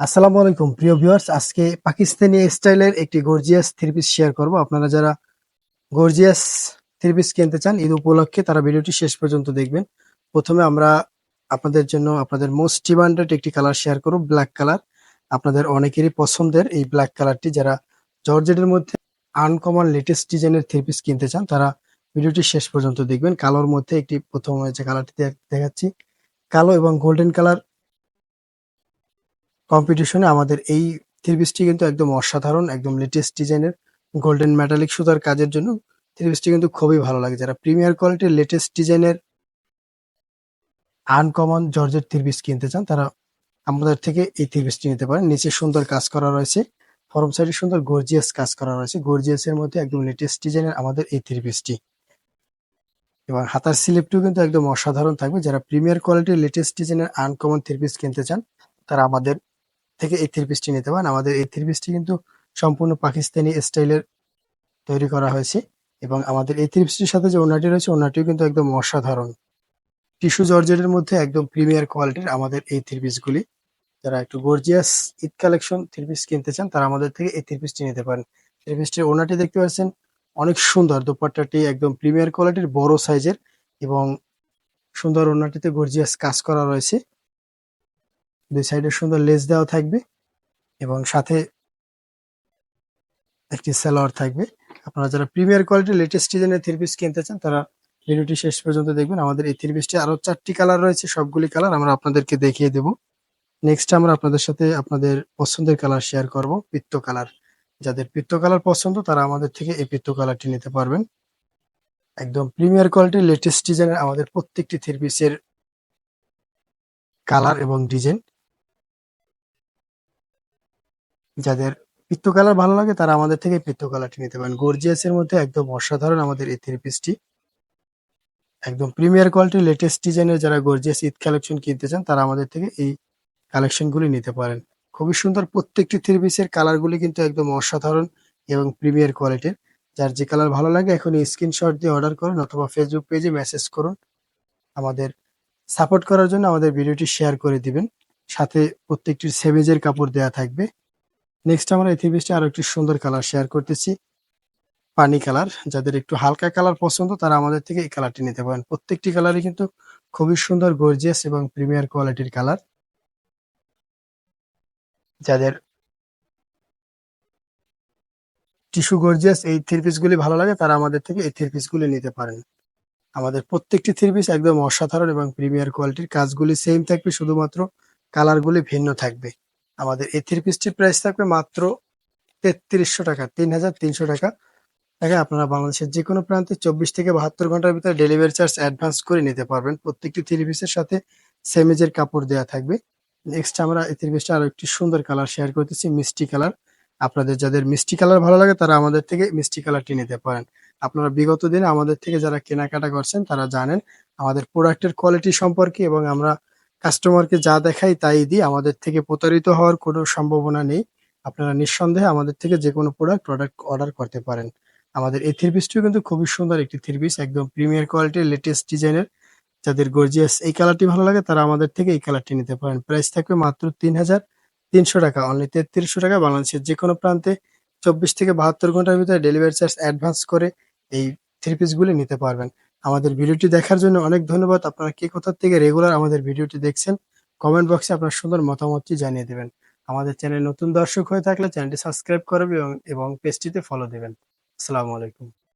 আসসালামু আলাইকুম, প্রিয় ভিউয়ার্স। আজকে পাকিস্তানি স্টাইলের একটি গর্জিয়াস থ্রি পিস শেয়ার করব। আপনারা যারা গর্জিয়াস থ্রি পিস কিনতে চান, ঈদ উপলক্ষে তারা ভিডিওটি শেষ পর্যন্ত দেখবেন। প্রথমে আমরা আপনাদের জন্য আপনাদের মোস্ট ডিমান্ডেড একটি কালার শেয়ার করব ব্ল্যাক কালার আপনাদের অনেকেরই পছন্দের এই ব্ল্যাক কালারটি যারা জর্জেটের মধ্যে আনকমন লেটেস্ট ডিজাইনের থ্রি পিস কিনতে চান, তারা ভিডিওটি শেষ পর্যন্ত দেখবেন। কালোর মধ্যে একটি প্রথম হয়েছে কালারটি দেখাচ্ছি, কালো এবং গোল্ডেন কালার কম্পিটিশনে আমাদের এই থ্রি পিসটি কিন্তু একদম অসাধারণ, একদম লেটেস্ট ডিজাইনের গোল্ডেন মেটালিক সুতার কাজের জন্য থ্রি পিসটি কিন্তু খুবই ভালো লাগে। যারা প্রিমিয়ার কোয়ালিটির লেটেস্ট ডিজাইনের আনকমন জর্জের থ্রি পিস কিনতে চান, তারা আমাদের থেকে এই থ্রি পিসটি নিতে পারেন। নিচে সুন্দর কাজ করা রয়েছে, ফরম সাইডে সুন্দর গর্জিয়াস কাজ করা রয়েছে। গর্জিয়াস এর মধ্যে একদম লেটেস্ট ডিজাইনের আমাদের এই থ্রি পিসটি এবং হাতার স্লিপটিও কিন্তু একদম অসাধারণ থাকবে। যারা প্রিমিয়ার কোয়ালিটির লেটেস্ট ডিজাইনের আনকমন থ্রি পিস কিনতে চান, তারা আমাদের থেকে এই থ্রি পিসটি নিতে পারেন। আমাদের এই থ্রি পিসটি কিন্তু সম্পূর্ণ পাকিস্তানি স্টাইলের তৈরি করা হয়েছে এবং আমাদের এই থ্রি পিসটির সাথে যে ওনাটি রয়েছে ওনাটিও কিন্তু একদম অসাধারণ। টিস্যু জর্জেটের মধ্যে একদম প্রিমিয়ার কোয়ালিটির আমাদের এই থ্রি পিসগুলি যারা একটু gorgeous Eid collection three piece কিনতে চান, তারা আমাদের থেকে এই থ্রি পিসটি নিতে পারেন। থ্রি পিসটির ওনাটি দেখতে পাচ্ছেন, অনেক সুন্দর। দোপাট্টাটি একদম প্রিমিয়ার কোয়ালিটির, বড় সাইজের এবং সুন্দর ওনাটিতে গর্জিয়াস কাজ করা রয়েছে। দুই সাইডে সুন্দর লেস দেওয়া থাকবে এবং সাথে একটি সেলোয়ার থাকবে। আপনারা যারা প্রিমিয়ার কোয়ালিটির লেটেস্ট ডিজাইনের থ্রি পিস কিনতে চান, তারা ভিডিওটি শেষ পর্যন্ত দেখবেন। আমাদের এই থ্রি পিসটি আরও চারটি কালার রয়েছে, সবগুলি কালার আমরা আপনাদেরকে দেখিয়ে দেব। নেক্সট আমরা আপনাদের সাথে আপনাদের পছন্দের কালার শেয়ার করব, পিত্ত কালার। যাদের পিত্ত কালার পছন্দ, তারা আমাদের থেকে এই পিত্ত কালারটি নিতে পারবেন। একদম প্রিমিয়ার কোয়ালিটির লেটেস্ট ডিজাইনের আমাদের প্রত্যেকটি থ্রি পিসের কালার এবং ডিজাইন। যাদের পিত্ত কালার ভালো লাগে, তারা আমাদের থেকে পিত্ত কালারটি নিতে পারেন। গর্জিয়াস এর মধ্যে একদম অসাধারণ আমাদের এই থ্রি পিসটি একদম প্রিমিয়ার কোয়ালিটির লেটেস্ট ডিজাইনের যারা গর্জিয়াস ঈদ কালেকশন কিনতে চান, তারা আমাদের থেকে এই কালেকশনগুলি নিতে পারেন। খুবই সুন্দর প্রত্যেকটি থ্রি পিসের কালারগুলি কিন্তু একদম অসাধারণ এবং প্রিমিয়ার কোয়ালিটির যার যে কালার ভালো লাগে এখন স্ক্রিনশট দিয়ে অর্ডার করুন অথবা ফেসবুক পেজে মেসেজ করুন। আমাদের সাপোর্ট করার জন্য আমাদের ভিডিওটি শেয়ার করে দিবেন। সাথে প্রত্যেকটির সেভেজের কাপড় দেওয়া থাকবে। নেক্সট আমরা পিসটা আরও একটি সুন্দর কালার শেয়ার করতেছি। পানি কালার যাদের একটু হালকা কালার পছন্দ, তারা আমাদের থেকে এই কালারটি নিতে পারেন। প্রত্যেকটি কালারই কিন্তু খুবই সুন্দর গর্জিয়াস এবং প্রিমিয়ার কোয়ালিটির কালার যাদের টিস্যু গর্জিয়াস এই থ্রি পিসগুলি ভালো লাগে, তারা আমাদের থেকে এই থ্রি পিসগুলি নিতে পারেন। আমাদের প্রত্যেকটি থ্রি পিস একদম অসাধারণ এবং প্রিমিয়ার কোয়ালিটির কাজগুলি সেম থাকবে, শুধুমাত্র কালারগুলি ভিন্ন থাকবে। আমাদের এই থ্রি প্রাইস থাকবে মাত্র তেত্রিশশো টাকা তিন হাজার তিনশো টাকা। টাকা আপনারা বাংলাদেশের যে কোনো প্রান্তে চব্বিশ থেকে বাহাত্তর ঘণ্টার ভিতরে ডেলিভারি চার্জ অ্যাডভান্স করে নিতে পারবেন। প্রত্যেকটি থ্রি পিসের সাথে সেমেজের কাপড় দেওয়া থাকবে। নেক্সট আমরা এই থ্রি পিসটা আরও একটি সুন্দর কালার শেয়ার করতেছি, মিষ্টি কালার আপনাদের যাদের মিষ্টি কালার ভালো লাগে, তারা আমাদের থেকে মিষ্টি কালারটি নিতে পারেন। আপনারা বিগত দিনে আমাদের থেকে যারা কেনাকাটা করছেন, তারা জানেন আমাদের প্রোডাক্টের কোয়ালিটি সম্পর্কে এবং আমরা কাস্টমারকে যা দেখাই তাই দিই আমাদের থেকে প্রতারিত হওয়ার কোনো সম্ভাবনা নেই। আপনারা নিঃসন্দেহে আমাদের থেকে যে কোনো প্রোডাক্ট প্রোডাক্ট অর্ডার করতে পারেন। আমাদের এই থ্রি পিসটিও কিন্তু খুবই সুন্দর একটি থ্রি পিস একদম প্রিমিয়ার কোয়ালিটির লেটেস্ট ডিজাইনের যাদের গর্জিয়াস এই কালারটি ভালো লাগে, তারা আমাদের থেকে এই কালারটি নিতে পারেন। প্রাইস থাকবে মাত্র তিন হাজার তিনশো টাকা। অনলি তেত্রিশশো টাকা বাংলাদেশের যে কোনো প্রান্তে চব্বিশ থেকে বাহাত্তর ঘণ্টার ভিতরে ডেলিভারি চার্জ অ্যাডভান্স করে এই থ্রি পিসগুলি নিতে পারবেন। আমাদের ভিডিওটি দেখার জন্য অনেক ধন্যবাদ। আপনারা কে কোথার থেকে রেগুলার আমাদের ভিডিওটি দেখছেন কমেন্ট বক্সে আপনার সুন্দর মতামতটি জানিয়ে দেবেন। আমাদের চ্যানেল নতুন দর্শক হয়ে থাকলে চ্যানেলটি সাবস্ক্রাইব করবেন এবং পেজটিতে ফলো দেবেন। আসসালামু আলাইকুম।